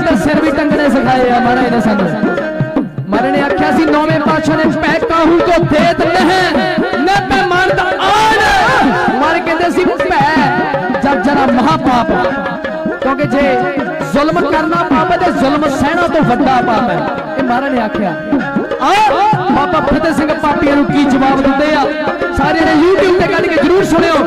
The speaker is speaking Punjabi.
ਜ਼ਿਆਦਾਤਰ ਸਿਰ ਵੀ ਟੰਗਣੇ ਸਿਖਾਏ ਆ ਮਹਾਰਾਜ ਨੇ ਸਾਨੂੰ ਮਹਾਰਾਜ ਨੇ ਆਖਿਆ ਸੀ, ਨੌਵੇਂ ਪਾਤਸ਼ਾਹ ਨੇ ਪੈ ਕਾਹੂ ਕੋ ਭੇਦ ਨਹਿ ਨਾ ਪੈ ਮੰਨਦਾ ਆਣ। ਮਰ ਕਹਿੰਦੇ ਸੀ ਭੈ ਜਬ ਜਰਾ ਮਹਾਪਾਪ ਕਿਉਂਕਿ ਜੇ ਜ਼ੁਲਮ ਕਰਨਾ ਪਾਪ ਹੈ ਤੇ ਜ਼ੁਲਮ ਸਹਿਣਾ ਤੋਂ ਵੱਡਾ ਪਾਪ ਹੈ। ਇਹ ਮਹਾਰਾਜ ਨੇ ਆਖਿਆ, ਆ, ਬਾਬਾ ਫਤਿਹ ਸਿੰਘ ਪਾਪੀਆਂ ਨੂੰ ਕੀ ਜਵਾਬ ਦਿੰਦੇ ਆ? ਸਾਰੇ ਨੇ YouTube ਤੇ ਕੱਢ ਕੇ ਜਰੂਰ ਸੁਣਿਓ।